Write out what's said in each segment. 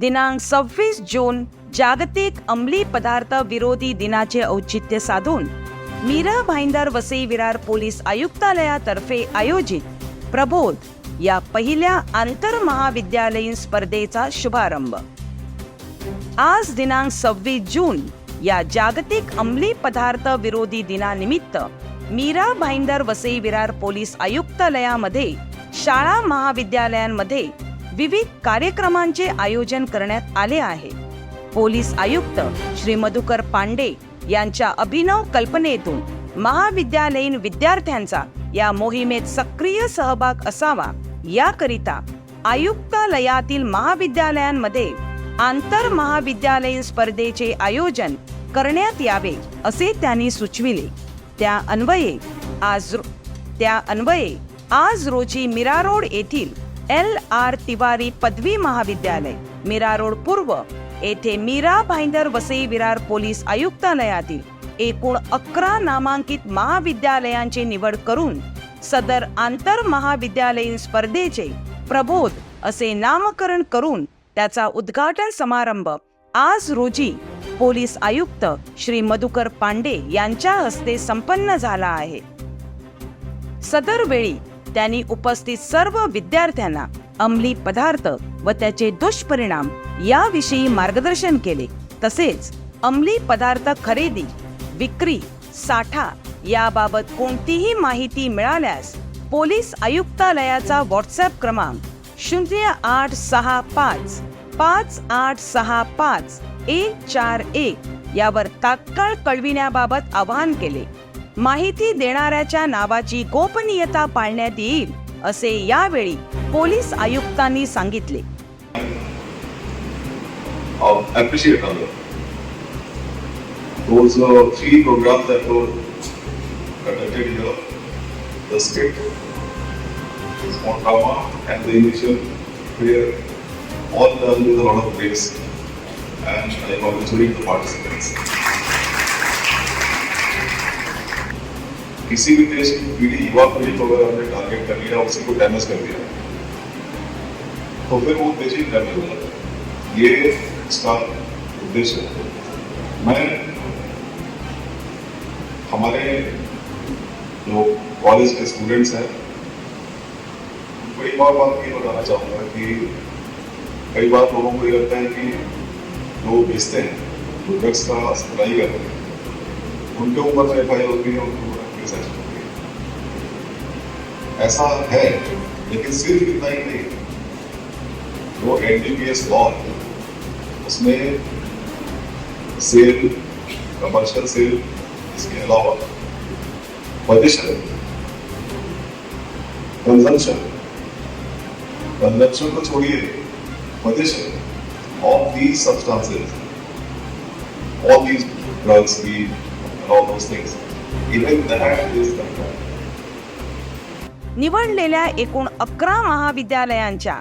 दिनांक सव्वीस जून जागतिक अंमली पदार्थ विरोधी दिनाचे औचित्य साधून मीरा भाईंदर वसई विरार पोलीस आयुक्तालयातर्फे आयोजित प्रबोध या पहिल्या आंतर महाविद्यालयीन स्पर्धेचा शुभारंभ. आज दिनांक सव्वीस जून या जागतिक अंमली पदार्थ विरोधी दिनानिमित्त मीरा भाईंदर वसई विरार पोलीस आयुक्तालयामध्ये शाळा महाविद्यालयांमध्ये विविध कार्यक्रमांचे आयोजन करण्यात आले आहे. पोलीस आयुक्त श्री मधुकर पांडे यांच्या अभिनव कल्पनेतून महाविद्यालयीन विद्यार्थ्यांचा या मोहिमेत सक्रिय सहभाग असावा याकरिता आयुक्तालयातील महाविद्यालयांमध्ये आंतर महाविद्यालयीन स्पर्धेचे आयोजन करण्यात यावे असे त्यांनी सुचविले. त्या अन्वये आज रो- त्या अन्वये आज रोजी मीरा रोड येथील एल आर तिवारी पदवी महाविद्यालय मीरा रोड पूर्व येथे मीरा भाईंदर वसई विरार पोलीस आयुक्तालयातील एकूण अकरा नामांकित महाविद्यालयांची निवड करून सदर आंतर महाविद्यालयीन स्पर्धेचे प्रबोध असे नामकरण करून त्याचा उद्घाटन समारंभ आज रोजी पोलीस आयुक्त श्री मधुकर पांडे यांच्या हस्ते संपन्न झाला आहे. सदर वेळी त्यांनी उपस्थित सर्व विद्यार्थ्यांना अंमली पदार्थ व त्याचे दुष्परिणाम याविषयी मार्गदर्शन केले. तसेच अंमली पदार्थ खरेदी विक्री साठा याबाबत कोणतीही माहिती मिळाल्यास पोलीस आयुक्तालयाचा व्हॉट्सअप क्रमांक शून्य आठ सहा पाच पाच आठ सहा पाच एक चार एक यावर तात्काळ कळविण्याबाबत आवाहन केले. माहिती देणाऱ्याच्या नावाची गोपनीयता पाळण्यात येईल असे यावेळी पोलीस आयुक्तांनी सांगितले of the all done with a lot of grace and I congratulate the participants. किसी भी देश की पीढ़ी युवा पीढ़ी को अगर हमने टारगेट कर लिया, उसी को डैमेज कर दिया तो फिर वो देश ही डैमेज हो जाता ये इसका उद्देश्य है। मैं, हमारे जो कॉलेज के स्टूडेंट्स हैं, उनको एक और बात ये बताना चाहूँगा कि कई बार लोगों को ये लगता है कि जो बेचते हैं, जो ड्रग्स का सप्लाई करते हैं, उनके ऊपर एफ़ आई होती है, उनके ऐसा है लेकिन सिर्फ़ इतना ही नहीं जो N D P S law है उसमें सेल कमर्शियल सेल इसके अलावा पोजिशन कंजम्पशन कंजम्पशन को छोड़िए position of these substances all these drugs, weed, and all those things. Even that is controlled. निवडलेल्या एकूण अकरा महाविद्यालयांच्या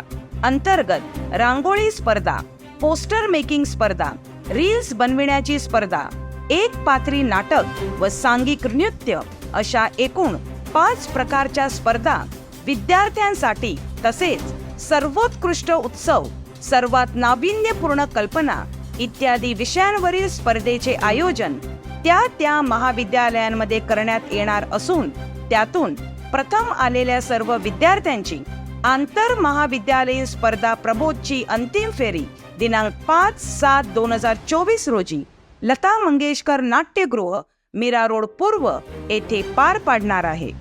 अंतर्गत रांगोळी स्पर्धा पोस्टर मेकिंग स्पर्धा रील्स बनविण्याची स्पर्धा एक पात्री नाटक व सांघिक नृत्य अशा एकूण पाच प्रकारच्या स्पर्धा विद्यार्थ्यांसाठी तसेच सर्वोत्कृष्ट उत्सव सर्वात नाविन्यपूर्ण कल्पना इत्यादी विषयांवरील स्पर्धेचे आयोजन त्या त्या महाविद्यालयांमध्ये करण्यात येणार असून त्यातून प्रथम आलेल्या सर्व विद्यार्थ्यांची आंतर महाविद्यालयीन स्पर्धा प्रबोधची अंतिम फेरी दिनांक पाच सात दोन हजार चोवीस रोजी लता मंगेशकर नाट्यगृह मीरा रोड पूर्व येथे पार पाडणार आहे.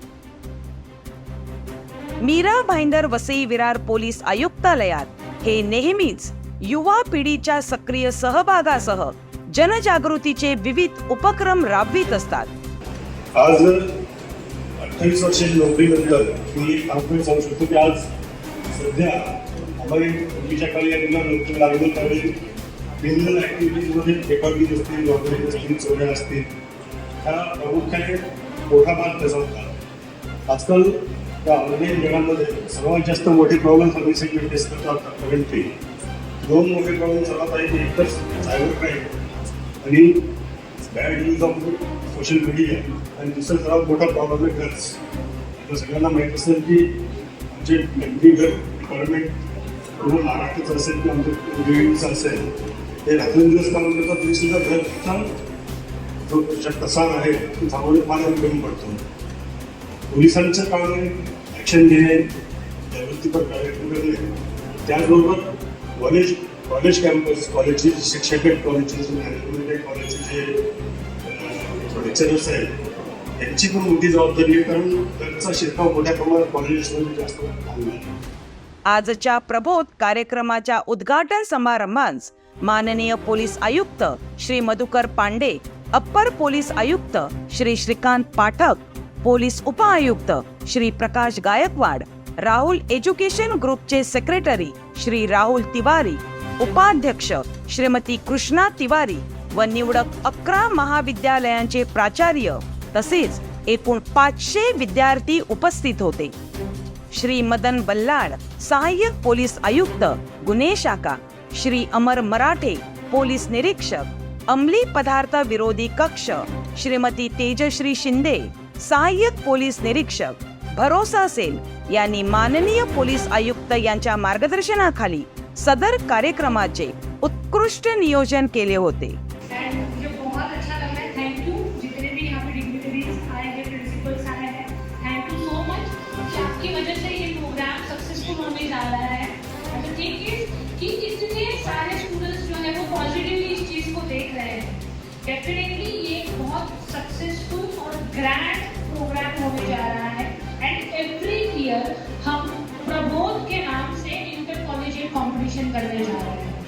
मीरा भाईंदर वसई विरार पोलीस आयुक्तालयात हे नेहमीच युवा पिढीच्या सक्रिय सहभागासह जनजागृतीचे विविध उपक्रम राबवित असतात. आज अठ्ठावीस वर्षाची नोकरीनंतर मी आपण सांगू शकतो की आज सध्या आम्हाला पूर्वीच्या काळी या मुलांना नोकरी लागलो. त्यावेळी क्रिमिनल ॲक्टिव्हिटीजमध्ये रेकॉर्डिंग असतील रॉबरी असतील चोऱ्या असतील. ह्या प्रामुख्याने मोठा भाग त्याचा होता. आजकाल त्या ऑनलाईन जगामध्ये सर्वात जास्त मोठे प्रॉब्लेम सर्व्हिस सेगमेंट फेस करतात करंटली दोन मोठे प्रॉब्लेम सर्वात आहे एकतर सायबर क्राईम आणि bad use of social media आणि दुसरा सर्वात मोठा प्रॉब्लेम आहे ड्रग्स आपल्या सगळ्यांना माहीत असेल की आमचे मेमरी घर डिपार्टमेंट पूर्ण महाराष्ट्राचं असेल किंवा म्हणजे आमचं दिल्लीचं असेल ते रात्रंदिवस काम करतात तरी सुद्धा घरचा जो त्याचा प्रसार आहे तो थांबवणे फार कमी पडतो पोलिसांचं काम ॲक्शन घेणे जागृतीपर कार्यक्रम करणे. त्याचबरोबर कॉलेज कॉलेज कॅम्पस कॉलेजचे जे शिक्षक आहेत कॉलेजचे जे मॅनेजमेंट आहे कॉलेजचे लेक्चरर्स आहेत त्यांची पण मोठी जबाबदारी आहे कारण त्यांचा शिरकाव मोठ्या प्रमाणात कॉलेजेसमध्ये जास्त आजच्या प्रबोध कार्यक्रमाच्या उद्घाटन समारंभास माननीय पोलीस आयुक्त श्री मधुकर पांडे अप्पर पोलीस आयुक्त श्री श्रीकांत पाठक पोलीस उपआयुक्त श्री प्रकाश गायकवाड राहुल एज्युकेशन ग्रुपचे सेक्रेटरी श्री राहुल तिवारी उपाध्यक्ष श्रीमती कृष्णा तिवारी व निवडक अकरा महाविद्यालयांचे प्राचार्य तसेच एकूण पाचशे विद्यार्थी उपस्थित होते. श्री मदन बल्लाळ सहाय्यक पोलीस आयुक्त गुन्हे शाखा श्री अमर मराठे पोलीस निरीक्षक अंमली पदार्थ विरोधी कक्ष श्रीमती तेजश्री शिंदे सहाय्यक पोलीस निरीक्षक भरोसा सेल यांनी माननीय पोलीस आयुक्त यांच्या मार्गदर्शनाखाली सदर कार्यक्रमाचे उत्कृष्ट नियोजन केले होते. कॉम्पिटिशन करने जा रहे हैं।